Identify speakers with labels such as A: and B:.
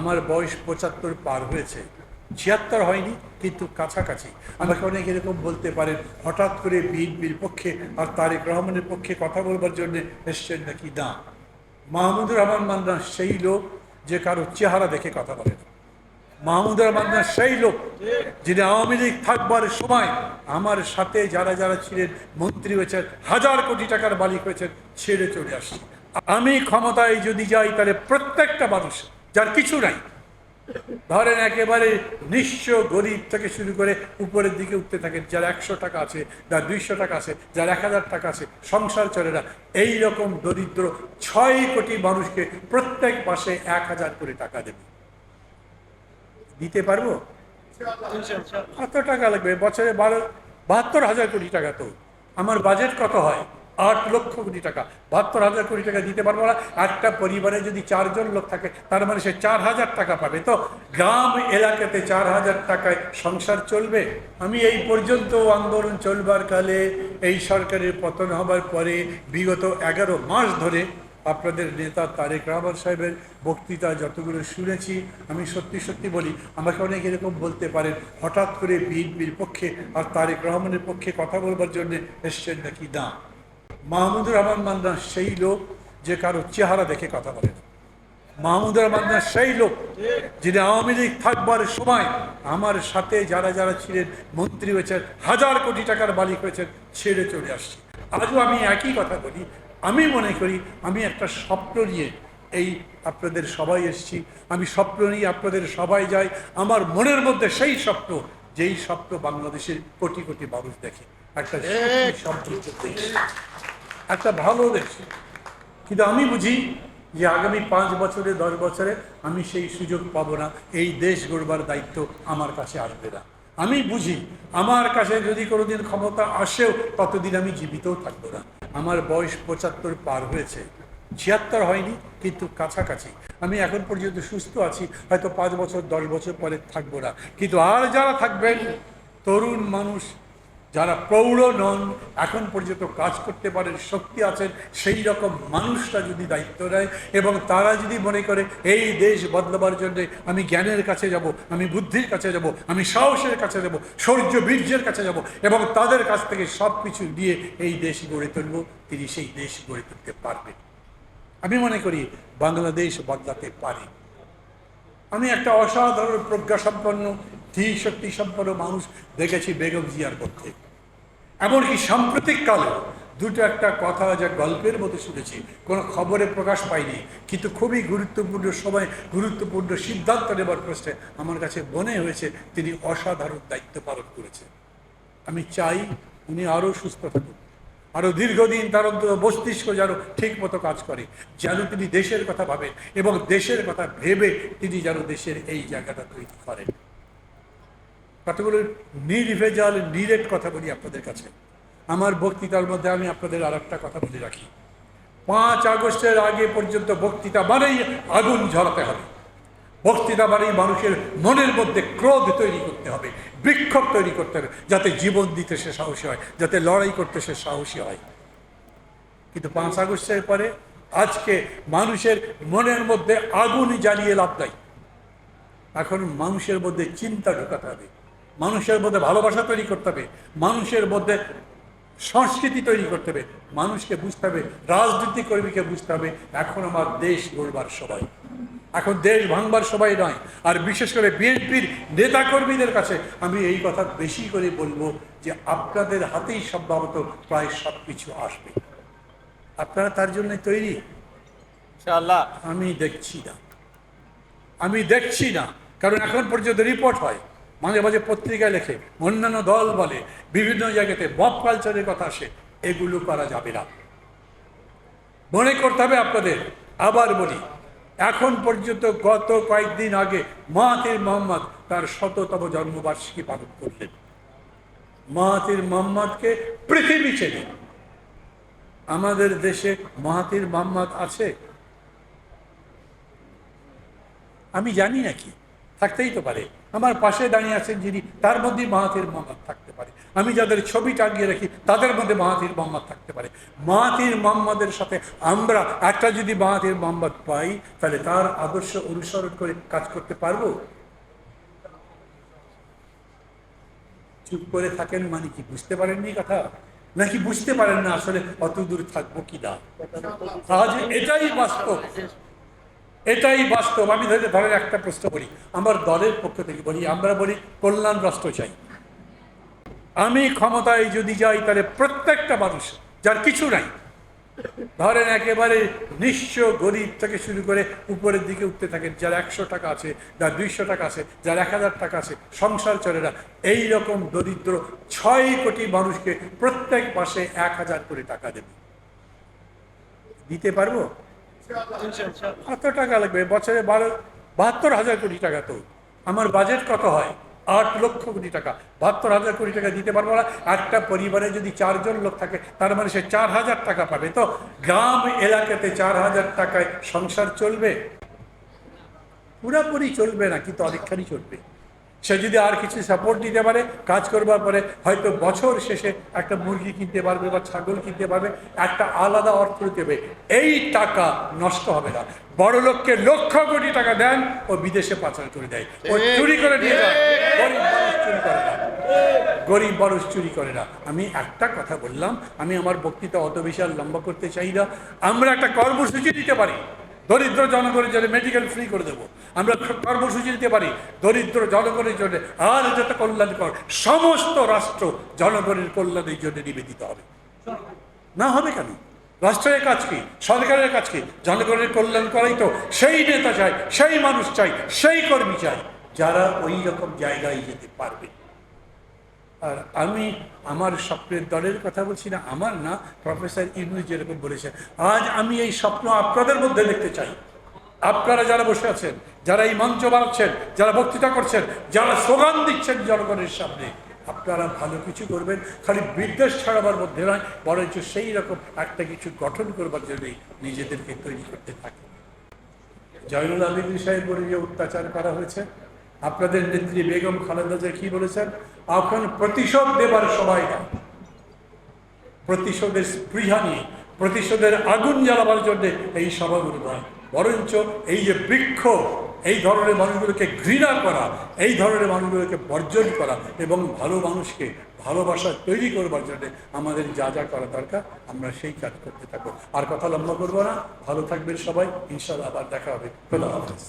A: আমার বয়স পঁচাত্তর পার হয়েছে। ছিয়াত্তর হয়নি, কিন্তু কাছাকাছি। আমাকে অনেক এরকম বলতে পারেন, হঠাৎ করে বিএনপির পক্ষে আর তারেক রহমানের পক্ষে কথা বলবার জন্য এসছেন নাকি? না। মাহমুদুর রহমান মান্না সেই লোক যে কারও চেহারা দেখে কথা বলেন মাহমুদুর রহমান সেই লোক যিনি আওয়ামী লীগ থাকবার সময় আমার সাথে যারা যারা ছিলেন, মন্ত্রী হয়েছেন, হাজার কোটি টাকার মালিক হয়েছেন, ছেড়ে চলে আসছি। আমি ক্ষমতায় যদি যাই, তাহলে প্রত্যেকটা মানুষ যার কিছু নাই। ধরেন একেবারে নিঃস্ব গরিব থেকে শুরু করে উপরের দিকে উঠতে থাকেন যার একশো টাকা আছে যার দুইশো টাকা আছে যার এক হাজার টাকা আছে সংসার চলে না। এই রকম দরিদ্র ছয় কোটি মানুষকে প্রত্যেক মাসে এক হাজার করে টাকা দেবে। দিতে পারব? কত টাকা লাগবে? বছরে বারো বাহাত্তর হাজার কোটি টাকা তো। আমার বাজেট কত হয়? আট লক্ষ কোটি টাকা, বাহাত্তর হাজার কোটি টাকা দিতে পারব না। একটা পরিবারে যদি চারজন লোক থাকে, তার মানে সে চার হাজার টাকা পাবে। তো গ্রাম এলাকাতে চার হাজার টাকায় সংসার চলবে? আমি এই পর্যন্ত আন্দোলন চলবার কালে এই সরকারের পতন হবার পরে বিগত এগারো মাস ধরে আপনাদের নেতা তারেক রহমান সাহেবের বক্তৃতা যতগুলো শুনেছি, আমি সত্যি সত্যি বলি, আমাকে অনেক এরকম বলতে পারেন, হঠাৎ করে বিএনপির পক্ষে আর তারেক রহমানের পক্ষে কথা বলবার জন্য এসছেন নাকি না? মাহমুদুর রহমান মান্না সেই লোক যে কারও চেহারা দেখে কথা বলেন মাহমুদুর রহমান মান্না সেই লোক যিনি আওয়ামী লীগ থাকবার সময় আমার সাথে যারা যারা ছিলেন মন্ত্রী হয়েছেন হাজার কোটি টাকার মালিক হয়েছেন ছেড়ে চলে আসছি। আজও আমি একই কথা বলি আমি মনে করি আমি একটা স্বপ্ন নিয়ে এই আপনাদের সবাই এসেছি। আমি স্বপ্ন নিয়ে আপনাদের সবাই যাই। আমার মনের মধ্যে সেই স্বপ্ন যেই স্বপ্ন বাংলাদেশের কোটি কোটি মানুষ দেখে। একটা সমৃদ্ধ দেশ একটা ভালো দেশ কিন্তু আমি বুঝি যে আগামী পাঁচ বছরে, দশ বছরে আমি সেই সুযোগ পাবো না। এই দেশ গড়বার দায়িত্ব আমার কাছে আসবে না। আমি বুঝি আমার কাছে যদি কোনোদিন ক্ষমতা আসেও ততদিন আমি জীবিতও থাকব না। আমার বয়স পঁচাত্তর পার হয়েছে। ছিয়াত্তর হয়নি, কিন্তু কাছাকাছি। আমি এখন পর্যন্ত সুস্থ আছি, হয়তো পাঁচ বছর, দশ বছর পরে থাকব না। কিন্তু আর যারা থাকবেন, তরুণ মানুষ যারা প্রৌঢ় নন, এখন পর্যন্ত কাজ করতে পারেন শক্তি আছেন, সেই রকম মানুষরা যদি দায়িত্ব নেয় এবং তারা যদি মনে করে, এই দেশ বদলাবার জন্যে আমি জ্ঞানের কাছে যাব, আমি বুদ্ধির কাছে যাব, আমি সাহসের কাছে যাব শৌর্য বীর্যের কাছে যাব এবং তাদের কাছ থেকে সব কিছু নিয়ে এই দেশ গড়ে তুলব, তিনি সেই দেশ গড়ে তুলতে পারবেন। আমি মনে করি বাংলাদেশ বদলাতে পারে। আমি একটা অসাধারণ প্রজ্ঞা সম্পন্ন ধীর শক্তি সম্পন্ন মানুষ দেখেছি বেগম জিয়ার মধ্যে। এমনকি সাম্প্রতিক কালে দুটো একটা কথা যা গল্পের মতো শুনেছি, কোনো খবরে প্রকাশ পায়নি কিন্তু খুবই গুরুত্বপূর্ণ সময় গুরুত্বপূর্ণ সিদ্ধান্ত নেবার প্রশ্নে আমার কাছে মনে হয়েছে তিনি অসাধারণ দায়িত্ব পালন করেছেন। আমি চাই উনি আরও সুস্থ থাকুন আরও দীর্ঘদিন তার মস্তিষ্ক যেন ঠিক মতো কাজ করে, যেন তিনি দেশের কথা ভাবেন এবং দেশের কথা ভেবে তিনি যেন দেশের এই জায়গাটা তৈরি করেন। কতগুলো নির্ভেজাল নিরেট কথা বলি আপনাদের কাছে। আমার বক্তৃতার মধ্যে আমি আপনাদের আর একটা কথা বলে রাখি। পাঁচ আগস্টের আগে পর্যন্ত বক্তৃতা মানেই আগুন ঝরাতে হবে। বক্তৃতা মানেই মানুষের মনের মধ্যে ক্রোধ তৈরি করতে হবে, বিক্ষোভ তৈরি করতে হবে, যাতে জীবন দিতে সে সাহসী হয়, যাতে লড়াই করতে সে সাহসী হয়। কিন্তু পাঁচ আগস্টের পরে আজকে মানুষের মনের মধ্যে আগুন জ্বালিয়ে লাভ নাই। এখন মানুষের মধ্যে চিন্তা ঢোকাতে হবে। মানুষের মধ্যে ভালোবাসা তৈরি করতে হবে মানুষের মধ্যে সংস্কৃতি তৈরি করতে হবে মানুষকে বুঝতে হবে রাজনীতি কর্মীকে বুঝতে হবে এখন আমার দেশ গড়বার সবাই। এখন দেশ ভাঙবার সবাই নয় আর বিশেষ করে বিএনপির নেতাকর্মীদের কাছে আমি এই কথা বেশি করে বলব যে আপনাদের হাতেই সম্ভবত প্রায় সব কিছু আসবে। আপনারা তার জন্য তৈরি? আমি দেখছি না। আমি দেখছি না কারণ এখন পর্যন্ত রিপোর্ট হয়। মাঝে মাঝে পত্রিকায় লেখে, অন্যান্য দল বলে, বিভিন্ন জায়গাতে মব কালচারের কথা আসে, এগুলো করা যাবে না। মনে করতে হবে আপনাদের, আবার বলি, এখন পর্যন্ত গত কয়েকদিন আগে মাহাতির মোহাম্মদ তার শততম জন্মবার্ষিকী পালন করলেন। মাহাতির মোহাম্মদকে পৃথিবী চেনে। আমাদের দেশে মাহাতির মোহাম্মদ আছে? আমি জানি নাকি থাকতেই তো পারে। আমার পাশে দাঁড়িয়ে আছেন যিনি, তার মধ্যেই মাহাতির মোহাম্মদ থাকতে পারে। আমি যাদের ছবি টাঙিয়ে রাখি, তাদের মধ্যে মাহাতির মোহাম্মদ থাকতে পারে। মাহাতির মোহাম্মদের সাথে আমরা একটা যদি মাহাতির মোহাম্মদ পাই, তাহলে তার আদর্শ অনুসরণ করে কাজ করতে পারব? চুপ করে থাকেন মানে কি বুঝতে পারেননি কথা? নাকি বুঝতে পারেন না আসলে অত দূর থাকব কি না? এটাই বাস্তব। এটাই বাস্তব। আমি ধরে ধরেন একটা প্রশ্ন করি আমার দলের পক্ষ থেকে বলি, আমরা বলি কল্যাণ রাষ্ট্র চাই। আমি ক্ষমতায় যদি যাই, তাহলে প্রত্যেকটা মানুষ, যার কিছু নাই, ধরেন একেবারে নিঃস্ব গরিব থেকে শুরু করে উপরের দিকে উঠতে থাকেন, যার একশো টাকা আছে, যার দুইশো টাকা আছে, যার এক হাজার টাকা আছে, সংসার চলে না। এই রকম দরিদ্র ছয় কোটি মানুষকে প্রত্যেক মাসে এক হাজার করে টাকা দেব। দিতে পারব? কত টাকা লাগবে, বছরে বারো, বাহাত্তর হাজার কোটি টাকা তো। আমার বাজেট কত হয়? আট লক্ষ কোটি টাকা। বাহাত্তর হাজার কোটি টাকা দিতে পারব না। একটা পরিবারে যদি চারজন লোক থাকে, তার মানে সে চার হাজার টাকা পাবে। তো গ্রাম এলাকাতে চার হাজার টাকায় সংসার চলবে? পুরাপুরি চলবে না, কিন্তু অনেকখানি চলবে। সে যদি আর কিছু সাপোর্ট দিতে পারে কাজ করবার পরে হয়তো বছর শেষে একটা মুরগি কিনতে পারবে বা ছাগল কিনতে পারবে একটা আলাদা অর্থ দেবে। এই টাকা নষ্ট হবে না। বড় লোককে লক্ষ কোটি টাকা দেন ও বিদেশে পাচার করে দেয়। ও চুরি করে নিয়ে যায়। গরিব মানুষ চুরি করে না। গরিব মানুষ চুরি করে না। আমি একটা কথা বললাম আমি আমার বক্তৃতা অত বিশাল লম্বা করতে চাই না। আমরা একটা কর্মসূচি দিতে পারি। দরিদ্র জনগণের জন্য মেডিকেল ফ্রি করে দেবো। আমরা কর্মসূচি দিতে পারি। দরিদ্র জনগণের জন্য আর যত কল্যাণকর সমস্ত রাষ্ট্র জনগণের কল্যাণের জন্য নিবেদিত হবে। না হবে কেন? রাষ্ট্রের কাজ কি? সরকারের কাজ কি? জনগণের কল্যাণ করাই তো। সেই নেতা চাই, সেই মানুষ চাই, সেই কর্মী চাই, যারা ওই রকম জায়গায় যেতে পারবে। আর আমি আমার স্বপ্নের দলের কথা বলছি না, আমার না, প্রফেসর ইউনুস যেরকম বলেছেন। আজ আমি এই স্বপ্ন আপনাদের মধ্যে দেখতে চাই। আপনারা যারা বসে আছেন, যারা এই মঞ্চ বানাচ্ছেন, যারা বক্তৃতা করছেন, যারা স্লোগান দিচ্ছেন জনগণের সামনে, আপনারা ভালো কিছু করবেন। খালি বিদ্বেষ ছড়াবার মধ্যে নয়, বরঞ্চ সেই রকম একটা কিছু গঠন করবার জন্যই নিজেদেরকে তৈরি করতে থাকে। জয়নুল আবিদিন সাহেব বলে যে অত্যাচার করা হয়েছে আপনাদের নেত্রী বেগম খালেদা কি বলেছেন? এখন প্রতিশোধ দেবার সময় না প্রতিশোধের স্পৃহা নিয়ে, প্রতিশোধের আগুন জ্বালাবার জন্য এই সভাগুলো নয়। বরঞ্চ এই যে বৃক্ষ, এই ধরনের মানুষগুলোকে ঘৃণা করা, এই ধরনের মানুষগুলোকে বর্জন করা এবং ভালো মানুষকে ভালোবাসা তৈরি করবার জন্য আমাদের যা যা করা দরকার, আমরা সেই কাজ করতে থাকব। আর কথা লম্বা করব না। ভালো থাকবেন সবাই। ইনশাল্লাহ আবার দেখা হবে। খোদা হাফেজ।